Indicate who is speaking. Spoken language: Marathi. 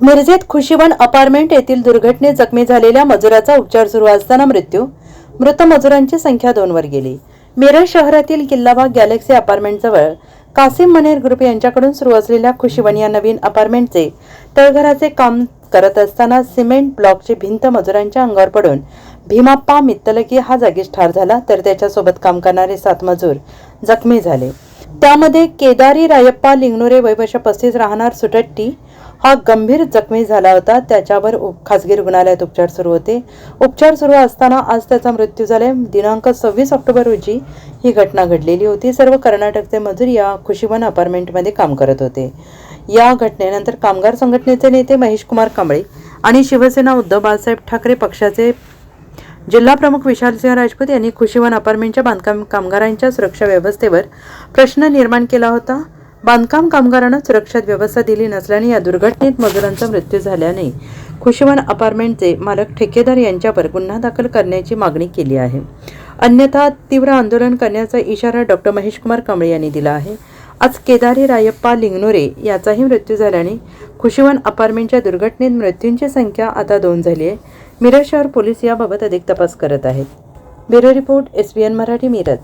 Speaker 1: मिरजेत खुशीवन अपार्टमेंट येथील दुर्घटनेत जखमी झालेल्या मजुराचा उपचार सुरू असताना मृत्यू. मृत मजुरांची संख्या दोनवर गेली. मिरज शहरातील किल्लाबाग गॅलेक्सी अपार्टमेंटजवळ कासिम मनेर ग्रुप यांच्याकडून सुरू असलेल्या खुशीवन या नवीन अपार्टमेंटचे तळघराचे काम करत असताना सिमेंट ब्लॉकची भिंत मजुरांच्या अंगावर पडून भीमाप्पा मित्तलकी हा जागीच ठार झाला तर त्याच्यासोबत काम करणारे सात मजूर जखमी झाले. त्यामध्ये केदारी रायप्पा लिंगणुरे वयवर्ष पस्तीस राहणार सुटट्टी हा गंभीर जखमी झाला होता. त्याच्यावर खासगी रुग्णालयात उपचार सुरू होते. उपचार सुरू असताना आज त्याचा मृत्यू झाला. दिनांक सव्वीस ऑक्टोबर रोजी ही घटना घडलेली होती. सर्व कर्नाटकचे मजूर या खुशीवन अपार्टमेंटमध्ये काम करत होते. या घटनेनंतर कामगार संघटनेचे नेते महेश कुमार कांबळे आणि शिवसेना उद्धव बाळासाहेब ठाकरे पक्षाचे जिल्हा प्रमुख विशालसिंह राजपूत यांनी खुशीवन अपार्टमेंटच्या बांधकाम कामगारांच्या सुरक्षा व्यवस्थेवर प्रश्न निर्माण केला होता. बांधकाम कामगारांना सुरक्षित व्यवस्था दिली नसल्याने या दुर्घटनेत मजुरांचा मृत्यू झाल्याने खुशीवन अपार्टमेंटचे मालक ठेकेदार यांच्यावर गुन्हा दाखल करण्याची मागणी केली आहे. अन्यथा तीव्र आंदोलन करण्याचा इशारा डॉक्टर महेशकुमार कांबळे यांनी दिला आहे. आज केदारी रायप्पा लिंगनोरे याचाही मृत्यू झाल्याने खुशीवन अपार्टमेंटच्या दुर्घटनेत मृत्यूंची संख्या आता दोन झाली आहे. मिरज शहर पोलीस याबाबत अधिक तपास करत आहेत. Bureau report S B N Marathi Miraj.